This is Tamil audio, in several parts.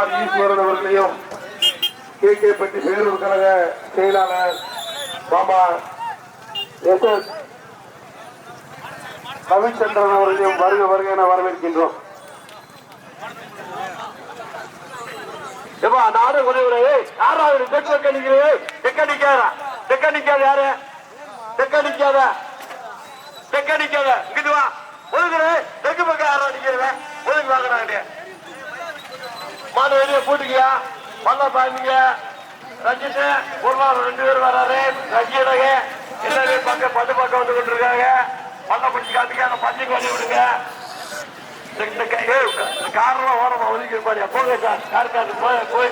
ஆர் ஈஸ்வரன் அவர்களையும் கே கே பட்டி பேரூர் கழக செயலாளர் பாபா எஸ் எஸ் ரவிச்சந்திரன் அவர்களையும் வருக வருக என வரவேற்கின்றோம். ஏப்பா நாடு குறைவுறே யாராவது தெற்கு நிக்கிறே தெக்க நிக்காத தெக்க நிக்காத யாரு? தெக்க நிக்காத தெக்க நிக்காத இங்கிட்டு வா. ஒதுக்குறே. தெக்கு பக்கம் யாரா நிக்கிறவன் ஒதுக்கு வாங்கினாங்க மாடு வெளியே போட்டுக்கியா? பல்ல பாய்ந்தீங்க. ரஞ்சித் ஒரு ரெண்டு பேர் வராரு. ரஞ்சிடக எல்லாரையும் பக்கம் பட்டு பக்கம் வந்து கொண்டிருக்காங்க. பல்ல பிடிச்சி காட்டுங்க அந்த பஞ்சு பண்ணி விடுங்க. இந்த- கை- காரெல்லாம் ஓரமா ஒதுக்கி இருப்பாடியா போங்க சார் கார் போய்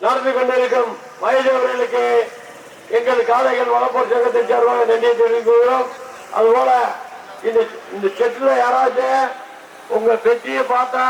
நடந்து கொண்டிருக்கும் வயதவர்களுக்கு எங்கள் காளைகள் வளப்போர் சங்கத்தின் சார்பாக நன்றியை தெரிவிக்கிறோம் அதுபோல இந்த இந்த செட்டுல யாராச்சும் உங்க பெட்டியை பார்த்தா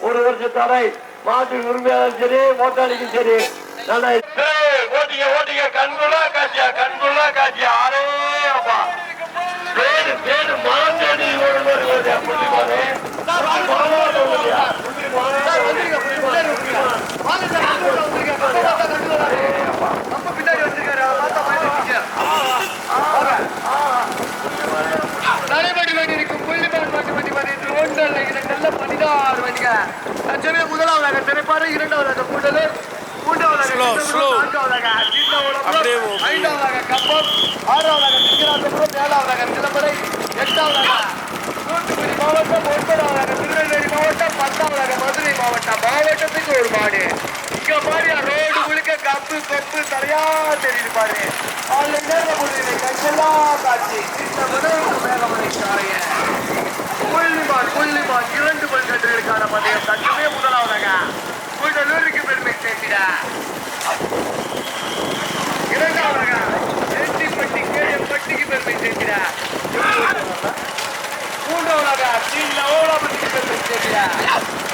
ஒரு வருஷம் தடை மாட்டு உரிமையாளரும் சரி மோட்டாளிக்கும் சரி நல்லா ஓட்டிங்க ஓட்டிங்க கண்குள்ளா காட்சியா கண்குள்ளா காட்சியா ஆரே முதலாவதாக திரைப்பாடு இரண்டாவதாக கூட்டலூர் மூன்றாவதாக கிருஷ்ணபுரம், நான்காவதாக சின்னவளபுரம், ஐந்தாவதாக கப்பம் ஆறாவதாக சிங்கராஜபுரம் ஏழாவதாக நிலமலை எட்டாவதாக தூத்துக்குடி மாவட்டம் ஒன்பதாவதாக திருநெல்வேலி மாவட்டம் பத்தாவதாக மதுரை மாவட்டம். மாவட்டத்துக்கு ஒரு மாடு. இங்க பாரு ரோடு முழுக்க கப்பு கொப்பு தலையா தெரியுது பாரு. அதுல நேர்ல முடியுது கஞ்செல்லாம் காட்சி. மேகமலை சாலைய. புள்ளிமான் புள்ளிமான் இரண்டு பல்கட்டுகளுக்கான பந்தயம் தற்சமய முதலாவதாக. கூட்டலூருக்கு பெருமை சேர்த்திட இரண்டாவதாக எட்டிப்பட்டி கேஎம்பட்டிக்கு பெருமை சேர்த்திட மூன்றாவதாக தீல ஓலாபட்டிக்கு பெருமை சேர்த்திட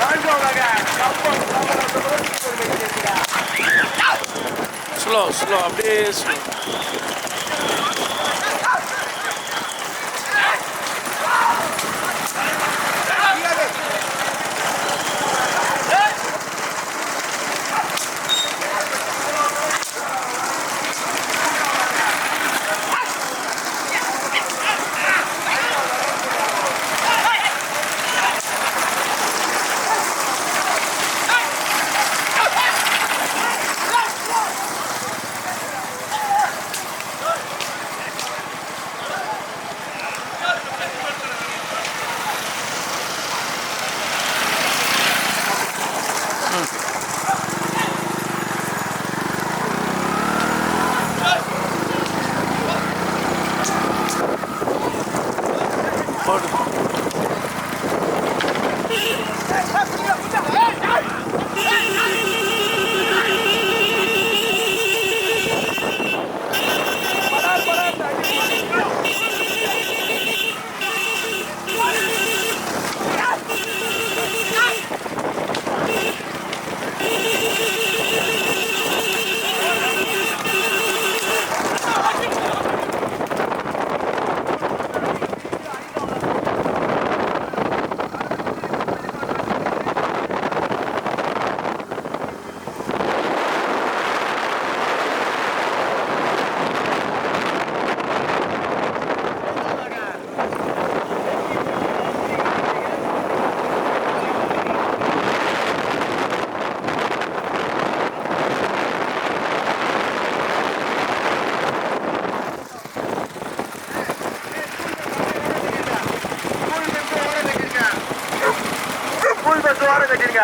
நான்காவதாக கப்பம் ராமநாதபுரத்துக்கு பெருமை சேர்த்திட ஸ்லோ ஸ்லோ அப்படியே ஸ்லோ போடு புல் பஸ் வார கட்டிருக்க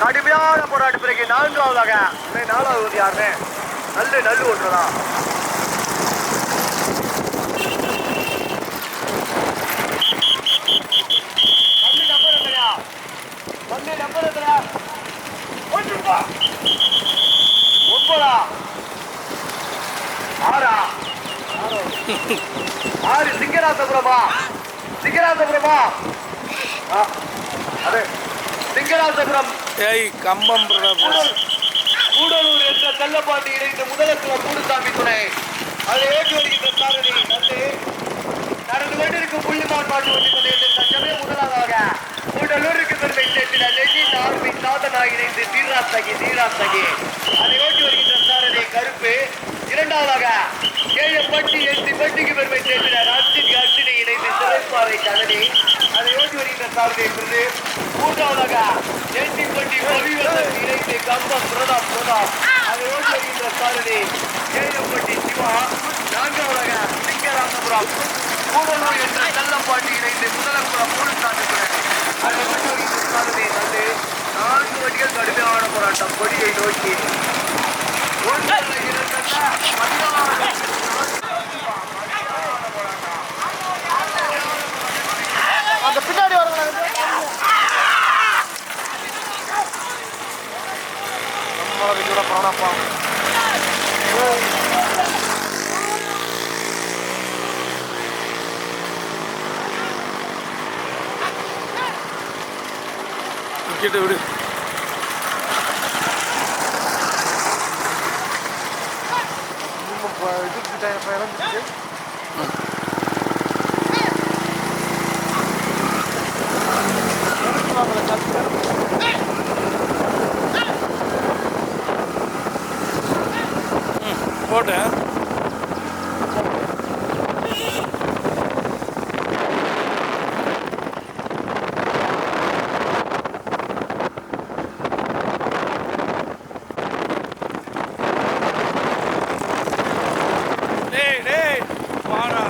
கடுமையான போராட்ட பிறகு நான்காவதாக இன்னும் நாலாவது வந்து யாருன்னு நல்ல நல்லு ஓட்டுறதா பன்னெண்டு நம்பர் ஒன்பதா? ஆறா? ஆறு. சிங்கராசபுரமா? சிங்கராசபுரமா? ஆ, அது. சிங்கராசபுரம் ஏய் கம்பம் கூடலூர் என்ற செல்லப்பாண்டி இணைந்த முதலத்துல கூடுசாமி துணை. அதை ஏற்றி வருகின்ற சாரதி நல்லு நடந்து கொண்டிருக்கும் புள்ளிமான் மாட்டு வந்து கொண்டிருந்த தற்சமய முதலாவதாக கூடலூருக்கு பெருமை சேர்த்திட லெஜின் ஆர்மி சாதனா இணைந்து தீராஸ்தகி தீராஸ்தகி அதை ஓட்டி வருகின்ற சாரதி கருப்பு. இரண்டாவதாக கேஎம்பட்டி எஸ்டி பட்டிக்கு பெருமை சேர்த்திட அர்ஜின் அர்ஜினி இணைந்து சிறைப்பாறை கதனி அதை ஓட்டி வருகின்ற சாரதி பிறகு மூன்றாவதாக எஸ்டி பட்டி ரவிவர்தன் இணைந்து கம்பம் பிரதாப் பிரதாப். அதை ஓட்டி வருகின்ற சாரதி. ஜெயம்பட்டி சிவா. நான்காவதாக சிங்கராமபுரம். கூடலூர் என்ற கள்ளப்பாட்டி இணைந்து முதலப்புறம் மூணு சாட்டுகிறேன் அதை ஓட்டி வருகின்ற சாரதி நல்லு நான்கு வண்டிகள் கடுமையான போராட்டம். கொடியை நோக்கி. ஒன்று இரண்டல்ல, பதினாறு. விக்கெட்டு விடு. போட்டேன் டேய் டேய் வாடா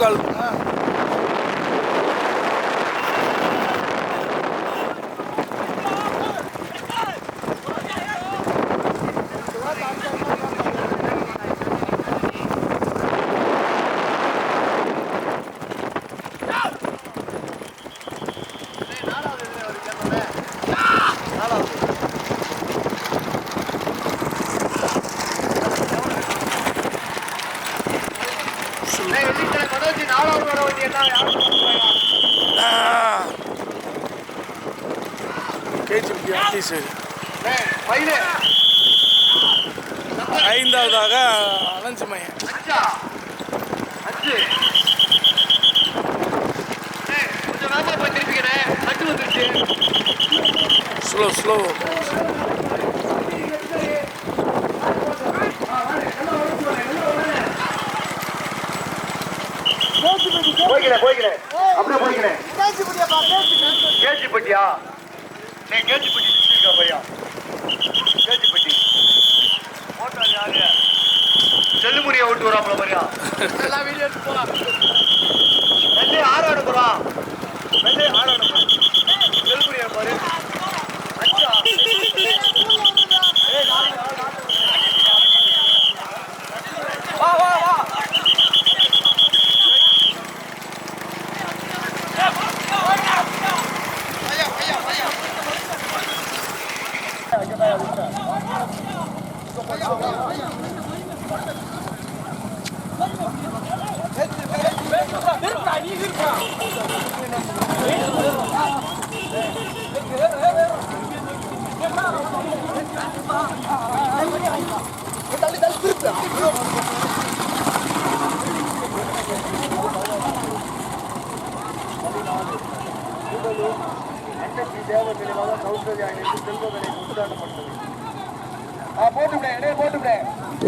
உள்க ஐந்தாவதாக அலஞ்சி மையம் ஸ்லோ ஸ்லோ போய்க்கிறேன் போய்க்கிறேன். அப்படியே போய்க்கிறேன் கேஜிப்பட்டியா நீ கேஜிப்பட்டி இருக்கா பையா? கேஜிப்பட்டி ஓட்டாளி யாரு? செல்லுமுடியை விட்டு வராமல பையா? எல்லாம் வீடியோ எடுத்து போலாம். வெள்ளை ஆறு அனுப்புறான் வெள்ளை ஆறு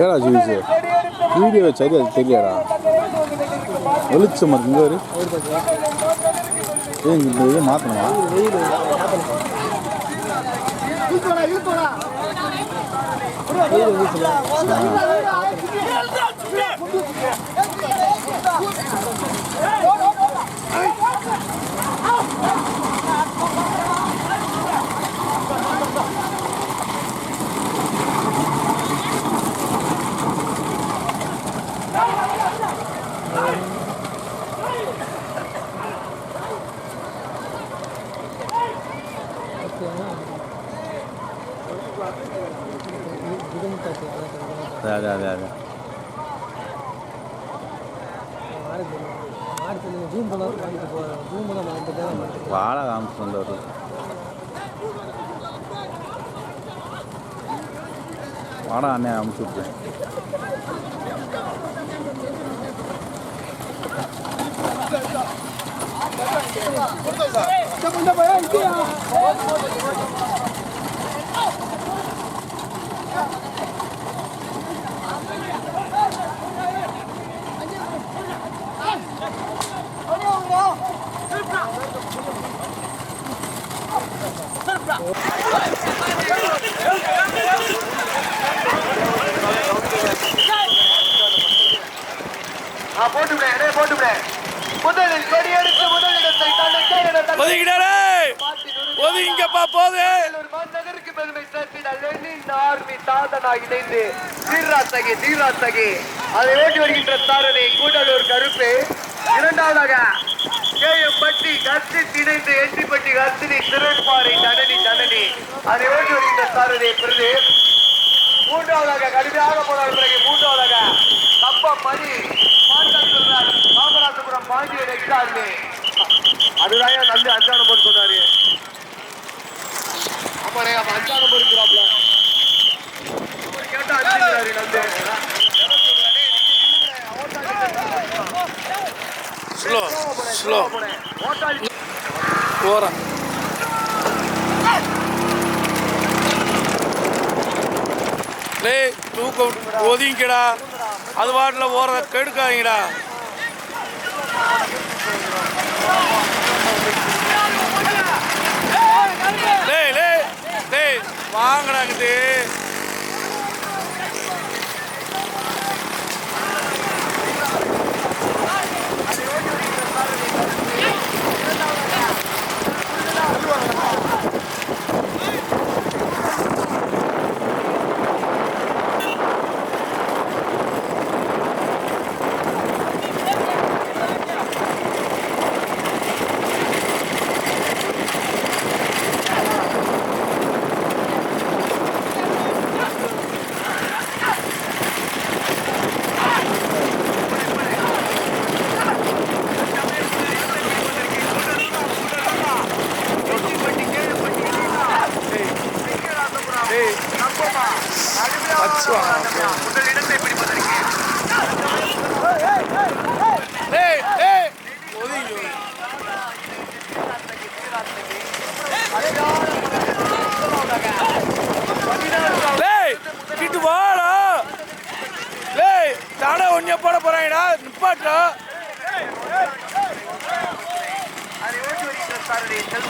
ஏடா ஜூஸ் வீடியோ சரி அது தெரியலடா. வெளிச்சம் இருக்கு ஒரு ஏன் இந்த இது மாற்றணுமா வீடு அது அது அது வாழை காமிச்சு வந்தவர் வாடா அண்ணே அமுச்சு விட்றேன் ஆ, போட்டுவிடேன், அடே, போட்டுவிடேன். முதலில் கொடியெடுத்து முதலிடத்தை தனக்கே என தன் ஒதுங்கிடாரே பாட்டின் உரிமை ஒதுங்கிங்கப்பா போது. ஒரு மாநகருக்கு பெருமை சேர்த்திட லெனின் ஆர்மி சாதனா இணைந்து தீராத்தகி தீராத்தகி அதை ஓட்டி வருகின்ற சாரதி கூடலூர் கருப்பு. இரண்டாவதாக கே கத்து பட்டி கர்த்தி எட்டிப்பட்டி கத்தினி திறன்பாறை தனனி தனனி. அதை ஓட்டி வருகின்ற சாரதியை பிறகு. மூன்றாவதாக கடுமையாக போனால் பிறகு மூன்றாவதாக கம்பம் மணி பாண்டல் சொல்றார் காமராசபுரம் பாண்டியன் எக்ஸாமி அதுதான் ஏன் நல்ல அஞ்சானம் போட்டு சொன்னாரு ஆமாண்ணே அவன் அஞ்சானம் இருக்கிறாப்ல கேட்டா அஞ்சுக்கிறாரு நந்து ஸ்லோ ஸ்லோ ஓட்டாளி போகிறேன் டேய் ஒதுங்கிக்கடா. அது வாட்டில் ஓரத கெடுக்காதீங்கடா. டேய் டேய் டேய் வாங்கடாங்கிட்டு டேய் வச்சு வாங்க முதலிடத்தை பிடிப்பதற்கு டேய் டேய் ஒதுங்கி டேய் கிட்டு வாடா டேய் தடை ஒன்னே போட போறாங்கடா நிப்பாட்டா அதை ஓட்டி வருகின்ற சாரதி செல்முருகன் இரண்டாவதாக இந்த ரோட்டுக்கு பெருமை சேர்க்கிறார் ஆர்மி சாத்தனாரி சரி அதை ஓட்டி வருகின்ற சாரதி நான்காவது அவர் யாருங்க நாலாவது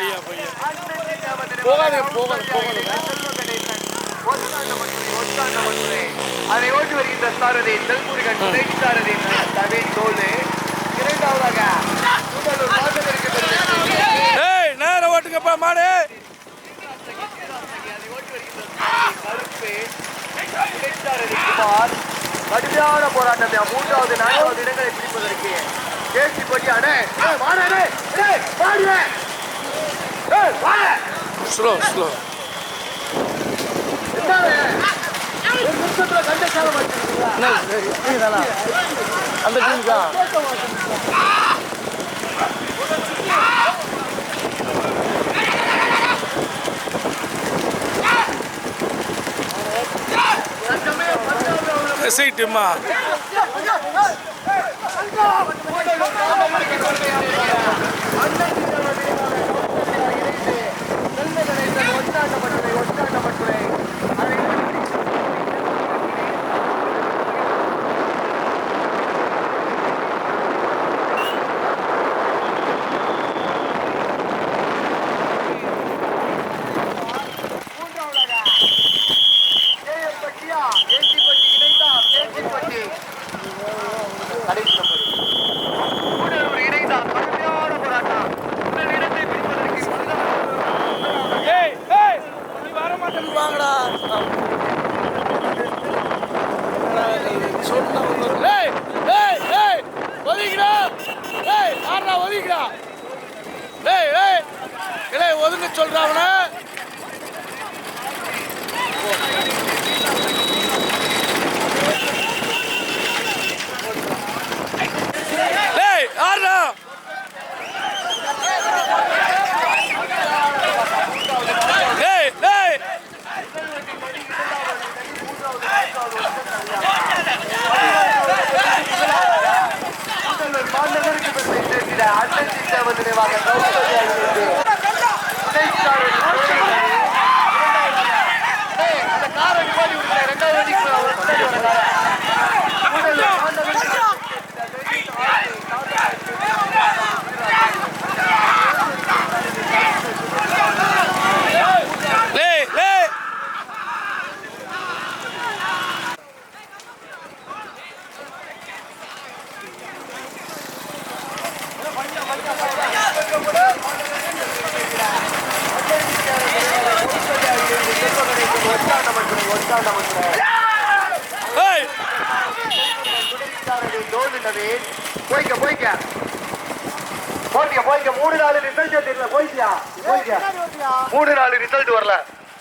பையா பையா போகாதே போகாதே போகாதே. அதை ஓட்டி வருகின்ற சாரதி செல்முருகன் துணை சாரதி தவின் தோல் இரண்டாவதாக நேரம் ஓட்டுங்கப்பா மாடு. கடுமையான போராட்டம் தான். மூன்றாவது நான்காவது இடங்களை பிடிப்பதற்கு தேசி பட்டி அடே மாடே பாடுவே ஸ்லோ ஸ்லோ அந்த டீம் தான்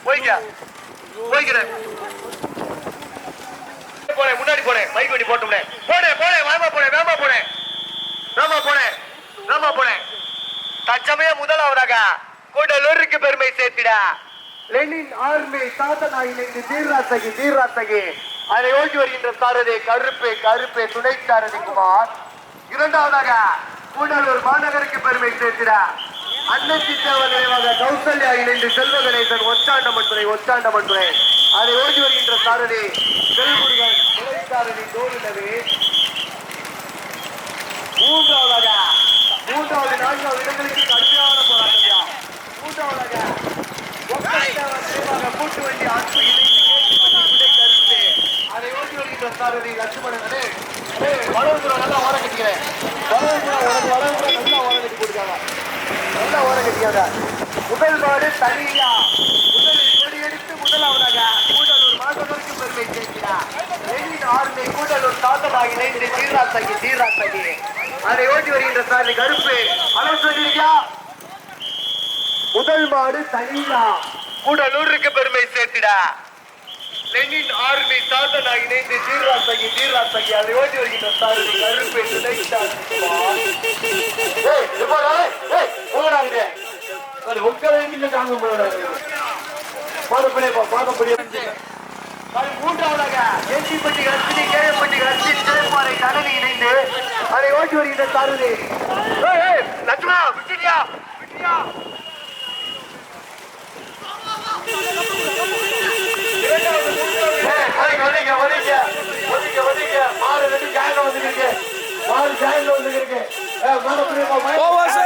போய்க்க. போய்க்கிறேன். போனேன் முன்னாடி போனேன் மைக் வண்டி போட்டோம்னே. போனேன் போனேன் வேமா போனேன் வேமா போனேன் வேமா போனேன் வேமா போனேன் தச்சமய முதலாவதாக கூடலூருக்கு பெருமை சேர்த்திடா. லெனின் ஆர்மி சாதனாய் இணைந்து தீர்ராத்தகி தீர்ராத்தகி அதை ஓட்டி வருகின்ற சாரதி கருப்பு கருப்பு துணை சாரதி குமார். இரண்டாவதாக கூடலூர் மாநகருக்கு பெருமை சேர்த்திடா. அண்ணன் சித்தவன் நினைவாக கௌசல்யா இணைந்து செல்வ கணேசன் ஒச்சாண்டமன் துறை ஒச்சாண்டமன் துறை அதை ஓடி வருகின்ற சாரணி செல்முருகன் துணை சாரதி தோல்நவே மூன்றாவதாக மூன்றாவது நான்காவது இடங்களுக்கு கடுமையான போராட்டம் மூன்றாவதாக ஒப்பந்தவர் நினைவாக கூட்டு வண்டி அன்பு இணைந்து கேட்டு வண்டி விடை கருத்து அதை ஓட்டி வருகின்ற சாரதி லட்சுமணனே வளர்ந்துடும் நல்லா ஓர கட்டிக்கிறேன் வளர்ந்துடும் உனக்கு வளர்ந்துடும் நல்லா ஓர கட்டி கொடுக்காங்க நல்லா ஓர கட்டிக்காத முதல் மாடு தனியா. முதலில் கொடி எடுத்து முதலாவதாக கூடலூர் மாதவருக்கு பெருமை சேர்க்கிறார். ஆர்மை கூடலூர் தாத்தமாக இணைந்து தீராத்தகி தீராத்தகி அதை ஓட்டி வருகின்ற சாரதி கருப்பு. அளவு சொல்லியா முதல் மாடு தனியா. கூடலூருக்கு பெருமை சேர்த்திடா. லெனின் ஆர்மி சாதனாக இணைந்து தீர்ராத்தகி தீர்ராத்தகி அதை ஓட்டி வருகின்ற சாரதி கருப்பை. துணைத்தார் மூன்றாவதாக ஏசிப்பட்டி கட்சி கேழப்பட்டி கட்சி சிறைப்பாறை தடவி இணைந்து அதை ஓட்டி வருகின்ற சாரதி. லட்சுமணா விட்டுட்டியா? விட்டுட்டியா? ஒதுங்க ஒதுங்க ஒதுங்க ஒதுங்க ஒதுங்க மாடு ரெண்டு ஜாயில வந்துருக்கு மாடு ஜாயில வந்துருக்கு மாடு புரியுமா போவாசு.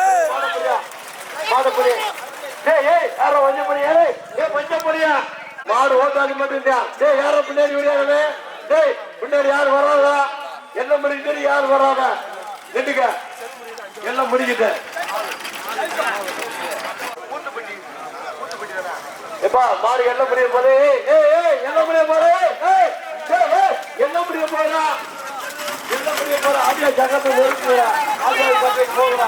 மாடு புரிய ஏய் ஏய் யாரோ வஞ்சம் புரிய ஏய் ஏய் இல்லையா மாடு ஓட்டாளி மட்டும் இல்லையா டேய் யார பின்னாடி விடியாதே டேய் பின்னாடி யார் வராதா என்ன முடிக்கிட்டு யார் வராதா நின்றுக்க. எல்லாம் முடிக்கிட்டு எப்பா மாடு என்ன முடிய போது என்ன முடிய போற என்ன முடிய போறா என்ன முடிய போறா அப்படியே ஜகத்தை நெருக்குறா அப்படியே போகிறா